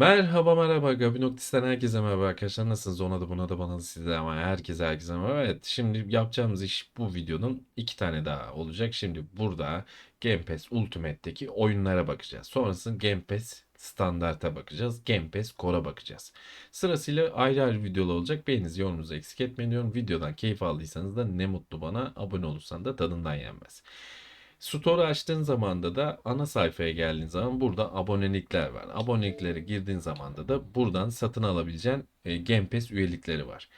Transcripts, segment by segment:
Merhaba merhaba. Gabi Noktis'ten herkese merhaba arkadaşlar. Nasılsınız? Ona da buna da bana da size ama herkese herkese merhaba. Evet şimdi yapacağımız iş bu videonun iki tane daha olacak. Şimdi burada Game Pass Ultimate'deki oyunlara bakacağız. Sonrasında Game Pass standarta bakacağız. Game Pass Core'a bakacağız. Sırasıyla ayrı ayrı videolar olacak. Beğeninizi yorumunuzu eksik etmeyin diyorum. Videodan keyif aldıysanız da ne mutlu bana. Abone olursan da tadından yenmez. Store'u açtığın zaman da da ana sayfaya geldiğin zaman burada abonelikler var. Aboneliklere girdiğin zaman da da buradan satın alabileceğin e, Game Pass üyelikleri var.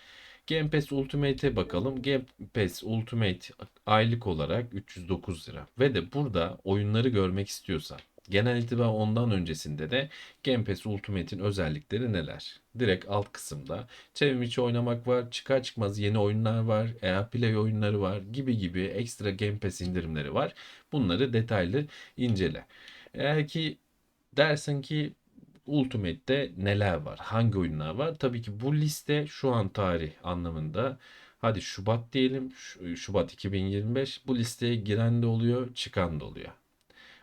Game Pass Ultimate'e bakalım. Game Pass Ultimate aylık olarak 309 lira. Ve de burada oyunları görmek istiyorsan genel itibar ondan öncesinde de Game Pass Ultimate'in özellikleri neler? Direkt alt kısımda çevrim içi oynamak var, çıkar çıkmaz yeni oyunlar var, EA Play oyunları var gibi gibi ekstra Game Pass indirimleri var. Bunları detaylı incele. Eğer ki dersin ki Ultimate'de neler var? Hangi oyunlar var? Tabii ki bu liste şu an tarih anlamında. Hadi Şubat diyelim. Şu- Şubat 2025. Bu listeye giren de oluyor, çıkan da oluyor.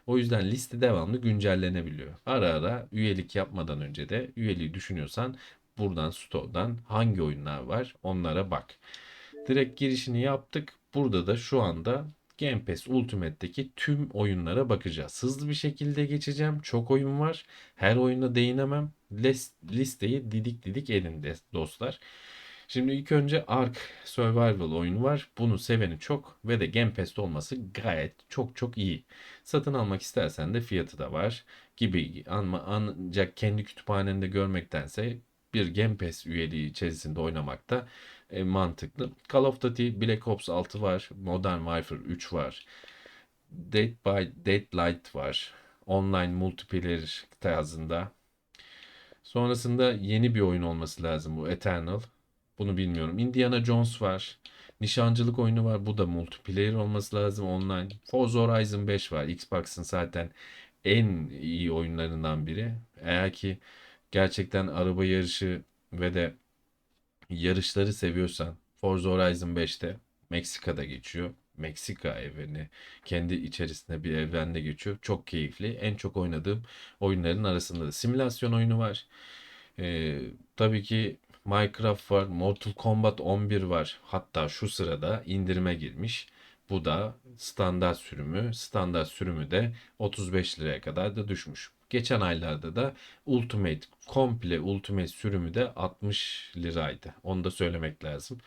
O yüzden liste devamlı güncellenebiliyor. Ara ara üyelik yapmadan önce de üyeliği düşünüyorsan buradan store'dan hangi oyunlar var onlara bak. Direkt girişini yaptık. Burada da şu anda Game Pass Ultimate'deki tüm oyunlara bakacağız. Hızlı bir şekilde geçeceğim. Çok oyun var. Her oyuna değinemem. Lis- listeyi didik didik edin de- dostlar. Şimdi ilk önce Ark Survival oyunu var. Bunu seveni çok ve de Game Pass'te olması gayet çok çok iyi. Satın almak istersen de fiyatı da var gibi ama ancak kendi kütüphanende görmektense bir Game Pass üyeliği içerisinde oynamak da e, mantıklı. Call of Duty Black Ops 6 var. Modern Warfare 3 var. Dead by Daylight var. Online multiplayer tarzında. Sonrasında yeni bir oyun olması lazım bu Eternal. Bunu bilmiyorum. Indiana Jones var. Nişancılık oyunu var. Bu da multiplayer olması lazım online. Forza Horizon 5 var. Xbox'ın zaten en iyi oyunlarından biri. Eğer ki gerçekten araba yarışı ve de yarışları seviyorsan Forza Horizon 5'te Meksika'da geçiyor. Meksika evreni kendi içerisinde bir evrende geçiyor. Çok keyifli. En çok oynadığım oyunların arasında da simülasyon oyunu var. Ee, tabii ki Minecraft var, Mortal Kombat 11 var. Hatta şu sırada indirime girmiş. Bu da standart sürümü. Standart sürümü de 35 liraya kadar da düşmüş. Geçen aylarda da Ultimate, komple Ultimate sürümü de 60 liraydı. Onu da söylemek lazım.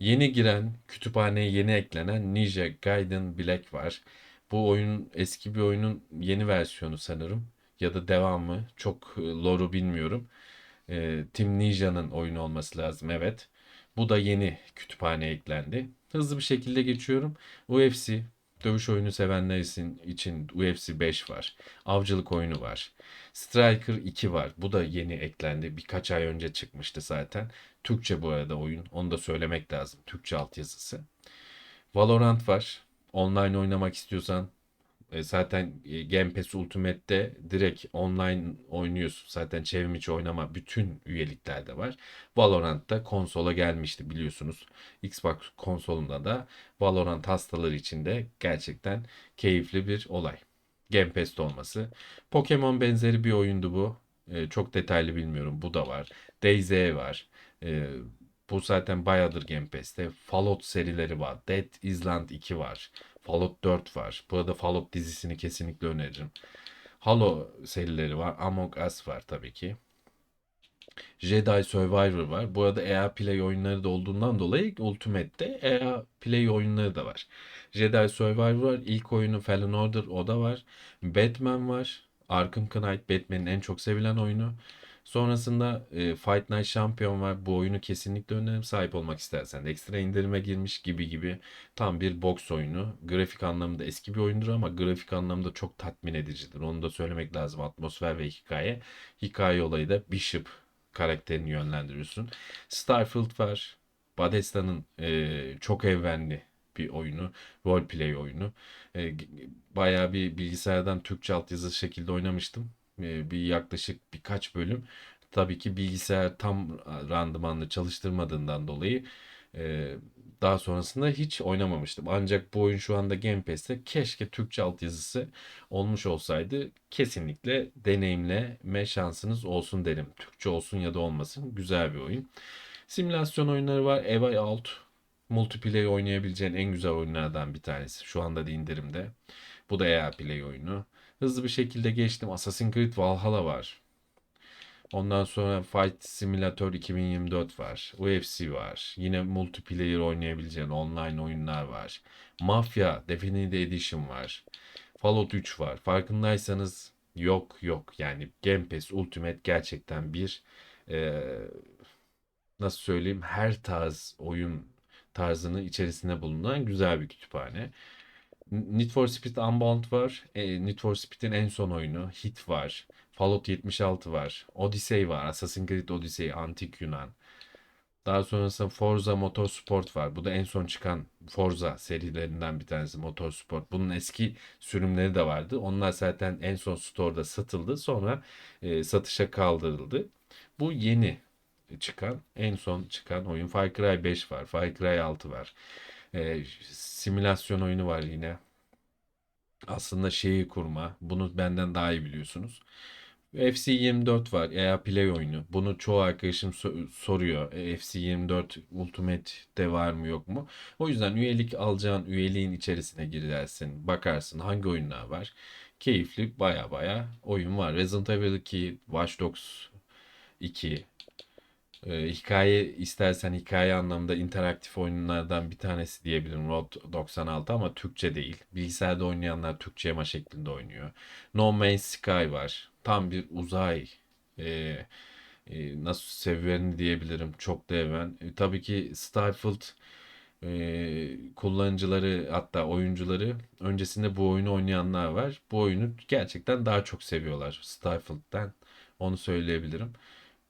Yeni giren, kütüphaneye yeni eklenen Ninja Gaiden Black var. Bu oyun eski bir oyunun yeni versiyonu sanırım. Ya da devamı. Çok e, lore'u bilmiyorum. E, Team Ninja'nın oyunu olması lazım. Evet. Bu da yeni kütüphaneye eklendi. Hızlı bir şekilde geçiyorum. UFC, dövüş oyunu sevenler için, UFC 5 var. Avcılık oyunu var. Striker 2 var. Bu da yeni eklendi. Birkaç ay önce çıkmıştı zaten. Türkçe bu arada oyun. Onu da söylemek lazım. Türkçe altyazısı. Valorant var. Online oynamak istiyorsan e, zaten e, Game Pass Ultimate'te direkt online oynuyorsun. Zaten çevrim içi oynama bütün üyeliklerde var. Valorant'ta konsola gelmişti biliyorsunuz. Xbox konsolunda da Valorant hastaları için de gerçekten keyifli bir olay. Game Pass'te olması. Pokemon benzeri bir oyundu bu. E, çok detaylı bilmiyorum. Bu da var. DayZ var. E, bu zaten bayağıdır Game Pass'te. Fallout serileri var. Dead Island 2 var. Fallout 4 var. Bu arada Fallout dizisini kesinlikle öneririm. Halo serileri var. Among Us var tabii ki. Jedi Survivor var. Bu arada EA Play oyunları da olduğundan dolayı Ultimate'de EA Play oyunları da var. Jedi Survivor var. İlk oyunu Fallen Order o da var. Batman var. Arkham Knight Batman'in en çok sevilen oyunu. Sonrasında e, Fight Night Champion var. Bu oyunu kesinlikle öneririm. Sahip olmak istersen ekstra indirime girmiş gibi gibi tam bir boks oyunu. Grafik anlamında eski bir oyundur ama grafik anlamda çok tatmin edicidir. Onu da söylemek lazım. Atmosfer ve hikaye. Hikaye olayı da Bishop karakterini yönlendiriyorsun. Starfield var. Bethesda'nın e, çok evrenli bir oyunu. Roleplay oyunu. E, bayağı bir bilgisayardan Türkçe altyazı şekilde oynamıştım. Bir yaklaşık birkaç bölüm. Tabii ki bilgisayar tam randımanlı çalıştırmadığından dolayı Daha sonrasında hiç oynamamıştım. Ancak bu oyun şu anda Game Pass'te keşke Türkçe altyazısı olmuş olsaydı kesinlikle deneyimleme şansınız olsun derim. Türkçe olsun ya da olmasın. Güzel bir oyun. Simülasyon oyunları var. A Way Out. Multiplayer oynayabileceğin en güzel oyunlardan bir tanesi. Şu anda da indirimde. Bu da EA Play oyunu. Hızlı bir şekilde geçtim. Assassin's Creed Valhalla var. Ondan sonra Fight Simulator 2024 var. UFC var. Yine multiplayer oynayabileceğin online oyunlar var. Mafia Definitive Edition var. Fallout 3 var. Farkındaysanız yok yok. Yani Game Pass Ultimate gerçekten bir eee, nasıl söyleyeyim her tarz oyun tarzını içerisinde bulunan güzel bir kütüphane. Need for Speed Unbound var. E, Need for Speed'in en son oyunu. Hit var. Fallout 76 var. Odyssey var. Assassin's Creed Odyssey. Antik Yunan. Daha sonrasında Forza Motorsport var. Bu da en son çıkan Forza serilerinden bir tanesi Motorsport. Bunun eski sürümleri de vardı. Onlar zaten en son store'da satıldı. Sonra e, satışa kaldırıldı. Bu yeni çıkan, en son çıkan oyun. Far Cry 5 var. Far Cry 6 var. E, simülasyon oyunu var yine. Aslında şeyi kurma. Bunu benden daha iyi biliyorsunuz. FC24 var. EA Play oyunu. Bunu çoğu arkadaşım so- soruyor. E, FC24 Ultimate'de var mı yok mu? O yüzden üyelik alacağın üyeliğin içerisine girersin. Bakarsın hangi oyunlar var. Keyifli baya baya oyun var. Resident Evil 2, Watch Dogs 2, ee, hikaye istersen hikaye anlamında interaktif oyunlardan bir tanesi diyebilirim Road 96 ama Türkçe değil. Bilgisayarda oynayanlar Türkçe yama şeklinde oynuyor. No Man's Sky var. Tam bir uzay e, e, nasıl severini diyebilirim. Çok da. E, tabii ki Starfield e, kullanıcıları hatta oyuncuları öncesinde bu oyunu oynayanlar var. Bu oyunu gerçekten daha çok seviyorlar Starfield'den. Onu söyleyebilirim.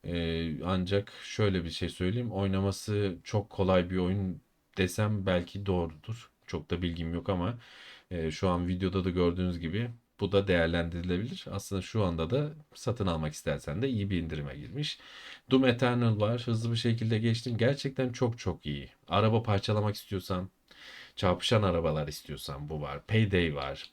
Ee, ancak şöyle bir şey söyleyeyim. Oynaması çok kolay bir oyun desem belki doğrudur. Çok da bilgim yok ama e, şu an videoda da gördüğünüz gibi bu da değerlendirilebilir. Aslında şu anda da satın almak istersen de iyi bir indirime girmiş. Doom Eternal var. Hızlı bir şekilde geçtim. Gerçekten çok çok iyi. Araba parçalamak istiyorsan, çarpışan arabalar istiyorsan bu var. Payday var.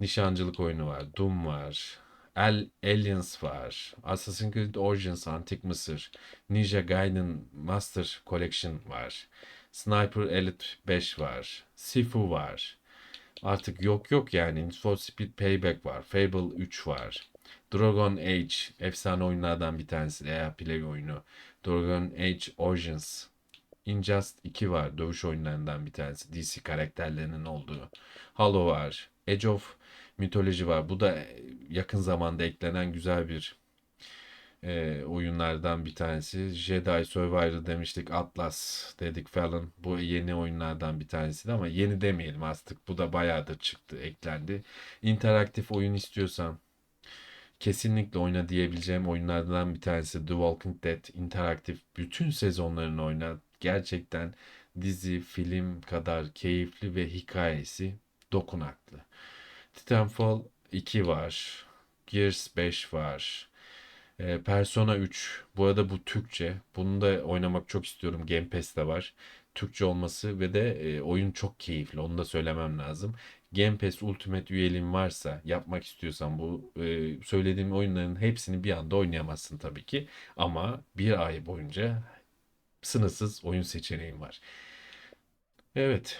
Nişancılık oyunu var. Doom var. Al Aliens var. Assassin's Creed Origins Antik Mısır. Ninja Gaiden Master Collection var. Sniper Elite 5 var. Sifu var. Artık yok yok yani. Need for Speed Payback var. Fable 3 var. Dragon Age efsane oyunlardan bir tanesi. Eğer Play oyunu. Dragon Age Origins. Injustice 2 var. Dövüş oyunlarından bir tanesi. DC karakterlerinin olduğu. Halo var. Age of Mythology var. Bu da yakın zamanda eklenen güzel bir e, oyunlardan bir tanesi. Jedi Survivor demiştik. Atlas dedik falan. Bu yeni oyunlardan bir tanesiydi ama yeni demeyelim artık. Bu da bayağıdır çıktı, eklendi. İnteraktif oyun istiyorsan kesinlikle oyna diyebileceğim oyunlardan bir tanesi The Walking Dead interaktif bütün sezonlarını oyna. Gerçekten dizi, film kadar keyifli ve hikayesi dokunaklı. Titanfall 2 var. Gears 5 var. Ee, Persona 3. Bu arada bu Türkçe. Bunu da oynamak çok istiyorum. Game Pass'te var. Türkçe olması ve de e, oyun çok keyifli. Onu da söylemem lazım. Game Pass Ultimate üyeliğin varsa yapmak istiyorsan bu e, söylediğim oyunların hepsini bir anda oynayamazsın tabii ki. Ama bir ay boyunca sınırsız oyun seçeneğin var. Evet.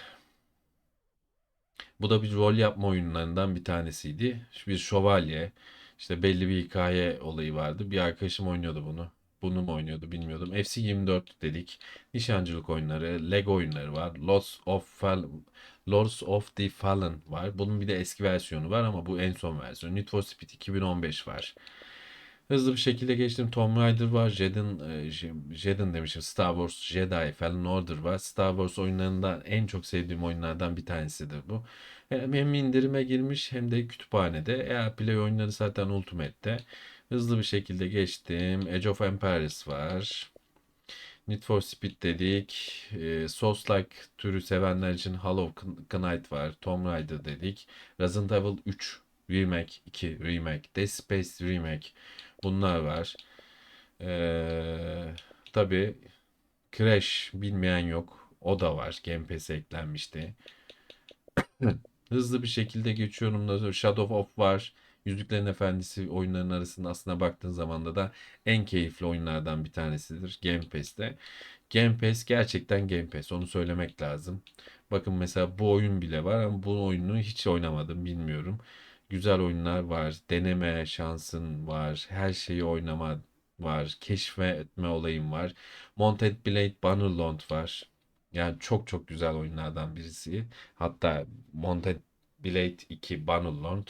Bu da bir rol yapma oyunlarından bir tanesiydi. Bir şövalye. İşte belli bir hikaye olayı vardı. Bir arkadaşım oynuyordu bunu. Bunu mu oynuyordu bilmiyordum. FC24 dedik. Nişancılık oyunları, Lego oyunları var. Lords of Fallen, Lords of the Fallen var. Bunun bir de eski versiyonu var ama bu en son versiyonu. Need for Speed 2015 var. Hızlı bir şekilde geçtim. Tomb Raider var. Jaden, e, J- Jaden demişim. Star Wars Jedi Fallen Order var. Star Wars oyunlarından en çok sevdiğim oyunlardan bir tanesidir bu. Hem, indirime girmiş hem de kütüphanede. Eğer Play oyunları zaten Ultimate'te. Hızlı bir şekilde geçtim. Age of Empires var. Need for Speed dedik. E, Souls-like türü sevenler için Hollow Knight var. Tomb Raider dedik. Resident Evil 3 Remake 2 Remake. Dead Space Remake. Bunlar var. Ee, tabii Crash bilmeyen yok. O da var. Game Pass'e eklenmişti. Hızlı bir şekilde geçiyorum Shadow of var. Yüzüklerin Efendisi oyunların arasında aslında baktığın zaman da en keyifli oyunlardan bir tanesidir Game Pass'te. Game Pass gerçekten Game Pass. Onu söylemek lazım. Bakın mesela bu oyun bile var ama bu oyunu hiç oynamadım bilmiyorum. Güzel oyunlar var. Deneme şansın var. Her şeyi oynama var. Keşfetme olayım var. Mounted Blade Bannerlord var. Yani çok çok güzel oyunlardan birisi. Hatta Mounted Blade 2 Bannerlord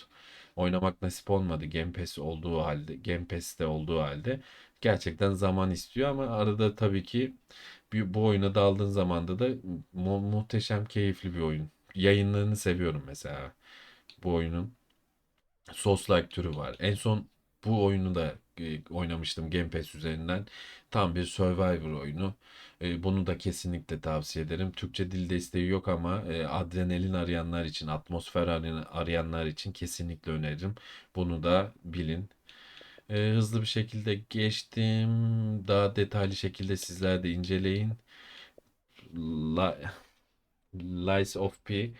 oynamak nasip olmadı Game Pass olduğu halde, Game Pass'te olduğu halde gerçekten zaman istiyor ama arada tabii ki bu oyuna daldığın zamanda da mu- muhteşem keyifli bir oyun. Yayınlarını seviyorum mesela bu oyunun. Souls-like türü var. En son bu oyunu da e, oynamıştım Game Pass üzerinden. Tam bir Survivor oyunu. E, bunu da kesinlikle tavsiye ederim. Türkçe dil desteği yok ama e, adrenalin arayanlar için, atmosfer arayan- arayanlar için kesinlikle öneririm. Bunu da bilin. E, hızlı bir şekilde geçtim. Daha detaylı şekilde sizler de inceleyin. La- Lies of P.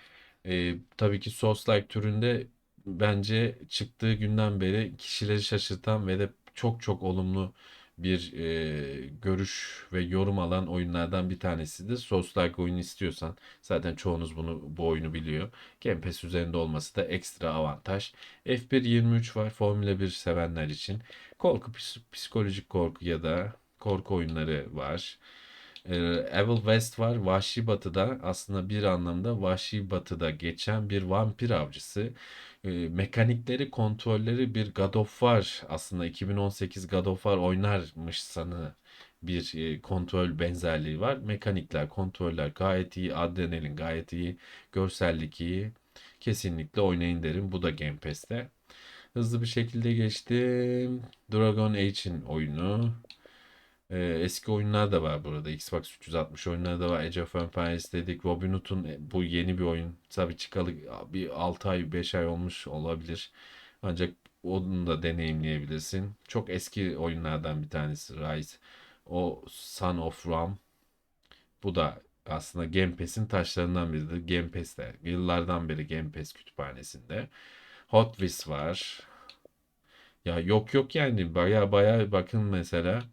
Ee, tabii ki Souls-like türünde bence çıktığı günden beri kişileri şaşırtan ve de çok çok olumlu bir e, görüş ve yorum alan oyunlardan bir tanesidir. Souls-like oyun istiyorsan zaten çoğunuz bunu bu oyunu biliyor. Game Pass üzerinde olması da ekstra avantaj. F1 23 var Formula 1 sevenler için. Korku, psikolojik korku ya da korku oyunları var. Ee, Evil West var. Vahşi Batı'da aslında bir anlamda Vahşi Batı'da geçen bir vampir avcısı. Ee, mekanikleri, kontrolleri bir God of War aslında 2018 God of War oynarmış sanı bir e, kontrol benzerliği var. Mekanikler, kontroller gayet iyi, adrenalin gayet iyi, görsellik iyi. Kesinlikle oynayın derim. Bu da Game Pass'te. Hızlı bir şekilde geçtim. Dragon Age'in oyunu. Ee, eski oyunlar da var burada. Xbox 360 oyunları da var. Age of Empires dedik. Robin Hood'un e, bu yeni bir oyun. Tabii çıkalı bir 6 ay 5 ay olmuş olabilir. Ancak onu da deneyimleyebilirsin. Çok eski oyunlardan bir tanesi Rise. O Son of Rome. Bu da aslında Game Pass'in taşlarından biridir. Game Pass'te. Yıllardan beri Game Pass kütüphanesinde. Hot Wheels var. Ya yok yok yani baya baya bakın mesela.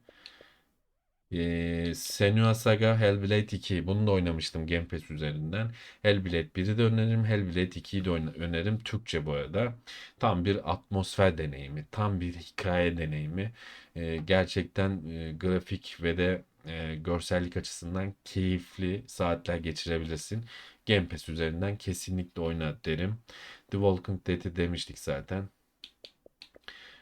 Ee, Senua Saga Hellblade 2. Bunu da oynamıştım Game Pass üzerinden. Hellblade 1'i de öneririm. Hellblade 2'yi de öneririm. Türkçe bu arada. Tam bir atmosfer deneyimi. Tam bir hikaye deneyimi. Ee, gerçekten e, grafik ve de e, görsellik açısından keyifli saatler geçirebilirsin. Game Pass üzerinden kesinlikle oyna derim. The Walking Dead'i demiştik zaten.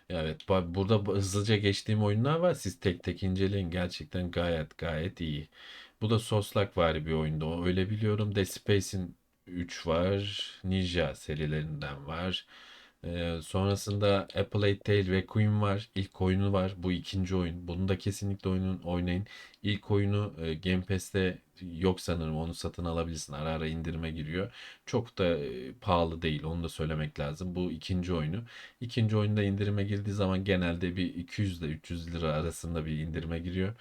Evet, burada bu- hızlıca geçtiğim oyunlar var. Siz tek tek inceleyin. Gerçekten gayet gayet iyi. Bu da Soslak vari bir oyunda. Öyle biliyorum. Dead Space'in 3 var. Ninja serilerinden var. Ee, sonrasında A Plague Tale Requiem var. İlk oyunu var. Bu ikinci oyun. Bunu da kesinlikle oyunun oynayın. İlk oyunu e, Game Pass'te yok sanırım. Onu satın alabilirsin. Ara ara indirime giriyor. Çok da e, pahalı değil. Onu da söylemek lazım. Bu ikinci oyunu. İkinci oyunda indirime girdiği zaman genelde bir 200 ile 300 lira arasında bir indirime giriyor.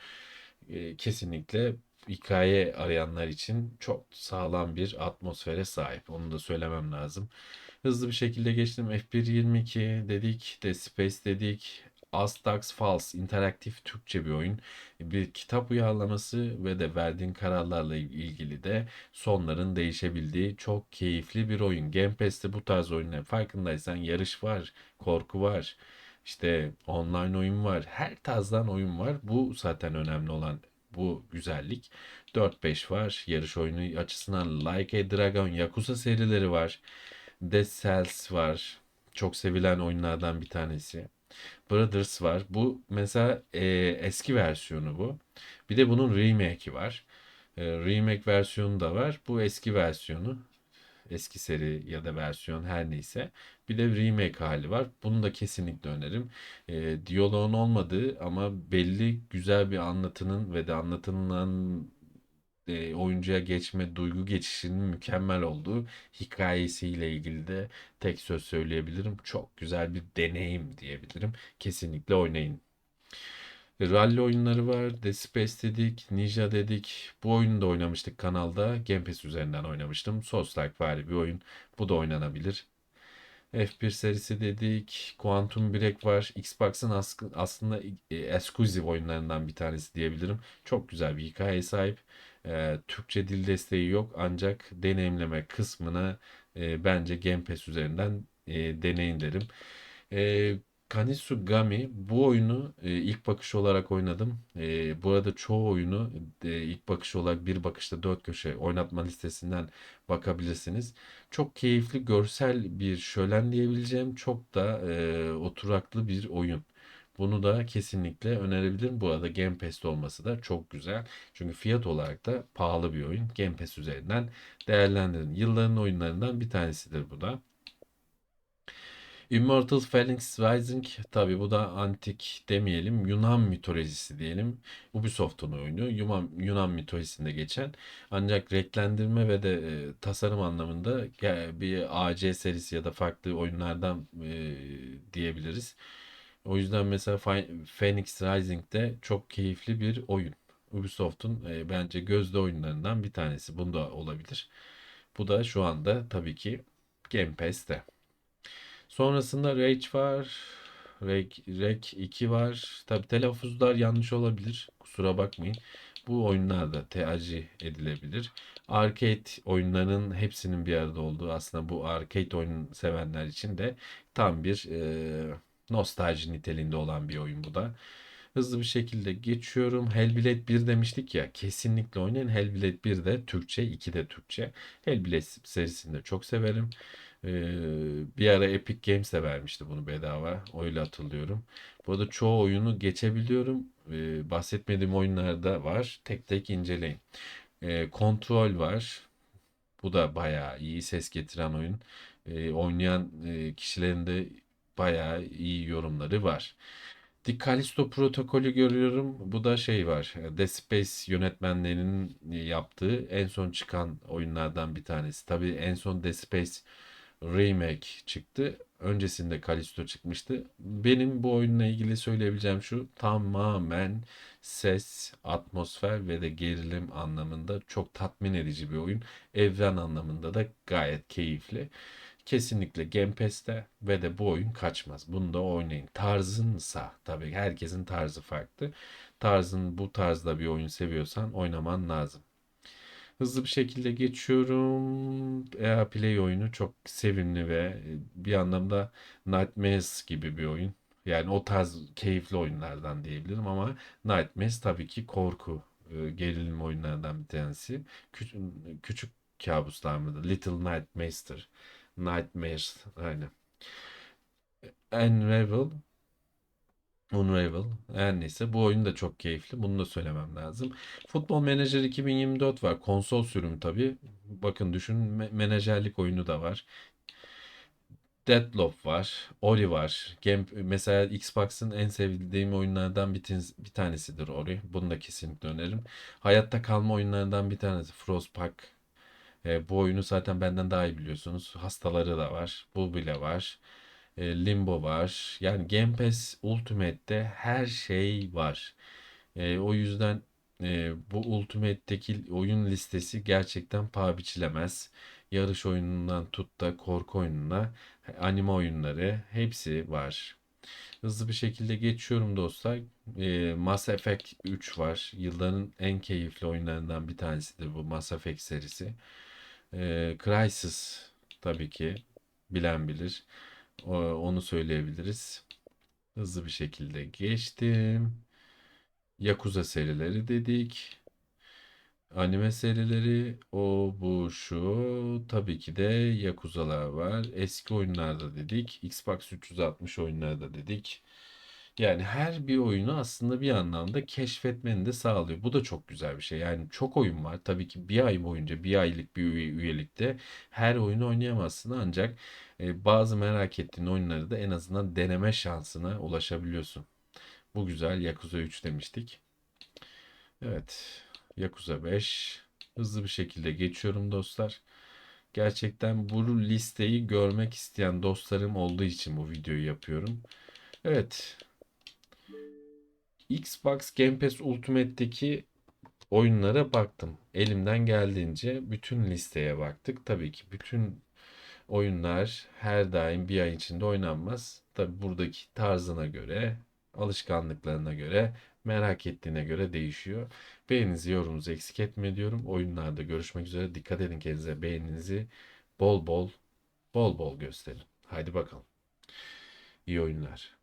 E, kesinlikle hikaye arayanlar için çok sağlam bir atmosfere sahip. Onu da söylemem lazım. Hızlı bir şekilde geçtim. F1.22 dedik, The Space dedik. Astax Falls interaktif Türkçe bir oyun. Bir kitap uyarlaması ve de verdiğin kararlarla ilgili de sonların değişebildiği çok keyifli bir oyun. Game Pass'te bu tarz oyunlar farkındaysan yarış var, korku var, işte online oyun var. Her tarzdan oyun var. Bu zaten önemli olan bu güzellik. 4-5 var. Yarış oyunu açısından Like a Dragon, Yakuza serileri var. Dead Cells var. Çok sevilen oyunlardan bir tanesi. Brothers var. Bu mesela e, eski versiyonu bu. Bir de bunun remake'i var. E, remake versiyonu da var. Bu eski versiyonu. Eski seri ya da versiyon her neyse. Bir de remake hali var. Bunu da kesinlikle öneririm. E, diyaloğun olmadığı ama belli güzel bir anlatının ve de anlatılan e, oyuncuya geçme, duygu geçişinin mükemmel olduğu hikayesiyle ilgili de tek söz söyleyebilirim. Çok güzel bir deneyim diyebilirim. Kesinlikle oynayın. Rally oyunları var. Dead Space dedik. Ninja dedik. Bu oyunu da oynamıştık kanalda. Game Pass üzerinden oynamıştım. Souls-like vari bir oyun. Bu da oynanabilir. F1 serisi dedik. Quantum Break var. Xbox'ın ask- aslında e, exclusive oyunlarından bir tanesi diyebilirim. Çok güzel bir hikaye sahip. E, Türkçe dil desteği yok ancak deneyimleme kısmına e, bence Game Pass üzerinden e, deneyin derim. E, Kanisugami bu oyunu e, ilk bakış olarak oynadım. E, bu arada çoğu oyunu e, ilk bakış olarak bir bakışta dört köşe oynatma listesinden bakabilirsiniz. Çok keyifli, görsel bir şölen diyebileceğim çok da e, oturaklı bir oyun. Bunu da kesinlikle önerebilirim. Bu arada Game Pass'te olması da çok güzel. Çünkü fiyat olarak da pahalı bir oyun. Game Pass üzerinden değerlendirin. Yılların oyunlarından bir tanesidir bu da. Immortal Phoenix Rising tabi bu da antik demeyelim Yunan mitolojisi diyelim. Ubisoft'un oyunu Yunan, Yunan mitolojisinde geçen ancak renklendirme ve de e, tasarım anlamında bir AC serisi ya da farklı oyunlardan e, diyebiliriz. O yüzden mesela Phoenix Rising de çok keyifli bir oyun. Ubisoft'un e, bence gözde oyunlarından bir tanesi. Bunda olabilir. Bu da şu anda tabii ki Game Pass'te. Sonrasında Rage var. Reg, Reg 2 var. Tabi telaffuzlar yanlış olabilir. Kusura bakmayın. Bu oyunlar da tercih edilebilir. Arcade oyunlarının hepsinin bir arada olduğu aslında bu arcade oyun sevenler için de tam bir e, nostalji niteliğinde olan bir oyun bu da. Hızlı bir şekilde geçiyorum. Hellblade 1 demiştik ya. Kesinlikle oynayın. Hellblade 1 de Türkçe, 2 de Türkçe. Hellblade serisini de çok severim. Ee, bir ara Epic Games de vermişti bunu bedava. Öyle hatırlıyorum. Bu arada çoğu oyunu geçebiliyorum. Ee, bahsetmediğim oyunlar da var. Tek tek inceleyin. Ee, Control var. Bu da bayağı iyi ses getiren oyun. Ee, oynayan e, kişilerin de bayağı iyi yorumları var. The Callisto protokolü görüyorum. Bu da şey var. Dead Space yönetmenlerinin yaptığı en son çıkan oyunlardan bir tanesi. Tabii en son Dead Space Remake çıktı. Öncesinde Callisto çıkmıştı. Benim bu oyunla ilgili söyleyebileceğim şu tamamen ses, atmosfer ve de gerilim anlamında çok tatmin edici bir oyun. Evren anlamında da gayet keyifli. Kesinlikle Game Pass'te ve de bu oyun kaçmaz. Bunu da oynayın. Tarzınsa tabii herkesin tarzı farklı. Tarzın bu tarzda bir oyun seviyorsan oynaman lazım. Hızlı bir şekilde geçiyorum. EA Play oyunu çok sevimli ve e, bir anlamda Nightmares gibi bir oyun. Yani o tarz keyifli oyunlardan diyebilirim ama Nightmares tabii ki korku, e, gerilim oyunlardan bir tanesi. Küçük, küçük kabuslar mıdır? Little Nightmares'tir. Nightmares aynen. Unravel Unravel. Her neyse bu oyun da çok keyifli. Bunu da söylemem lazım. Futbol Manager 2024 var. Konsol sürümü tabii. Bakın düşün me- menajerlik oyunu da var. Deadloop var. Ori var. Game, mesela Xbox'ın en sevdiğim oyunlardan bir, bir tanesidir Ori. Bunu da kesinlikle öneririm. Hayatta kalma oyunlarından bir tanesi Frostpunk. E, bu oyunu zaten benden daha iyi biliyorsunuz. Hastaları da var. Bu bile var. E, Limbo var. Yani Game Pass Ultimate'te her şey var. E, o yüzden e, bu Ultimate'deki oyun listesi gerçekten paha biçilemez. Yarış oyunundan tut da korku oyununa, anime oyunları hepsi var. Hızlı bir şekilde geçiyorum dostlar. E, Mass Effect 3 var. Yılların en keyifli oyunlarından bir tanesidir bu Mass Effect serisi. E, Crysis tabii ki bilen bilir. O- Onu söyleyebiliriz. Hızlı bir şekilde geçtim. Yakuza serileri dedik. Anime serileri o bu şu tabii ki de Yakuza'lar var. Eski oyunlarda dedik. Xbox 360 oyunlarda dedik. Yani her bir oyunu aslında bir anlamda keşfetmeni de sağlıyor. Bu da çok güzel bir şey. Yani çok oyun var. Tabii ki bir ay boyunca bir aylık bir üye- üyelikte her oyunu oynayamazsın ancak e, bazı merak ettiğin oyunları da en azından deneme şansına ulaşabiliyorsun. Bu güzel. Yakuza 3 demiştik. Evet. Yakuza 5. Hızlı bir şekilde geçiyorum dostlar. Gerçekten bu listeyi görmek isteyen dostlarım olduğu için bu videoyu yapıyorum. Evet. Xbox Game Pass Ultimate'deki oyunlara baktım. Elimden geldiğince bütün listeye baktık. Tabii ki bütün oyunlar her daim bir ay içinde oynanmaz. Tabii buradaki tarzına göre, alışkanlıklarına göre, merak ettiğine göre değişiyor. Beğeninizi, yorumunuzu eksik etme diyorum. Oyunlarda görüşmek üzere. Dikkat edin kendinize. Beğeninizi bol bol, bol bol gösterin. Haydi bakalım. İyi oyunlar.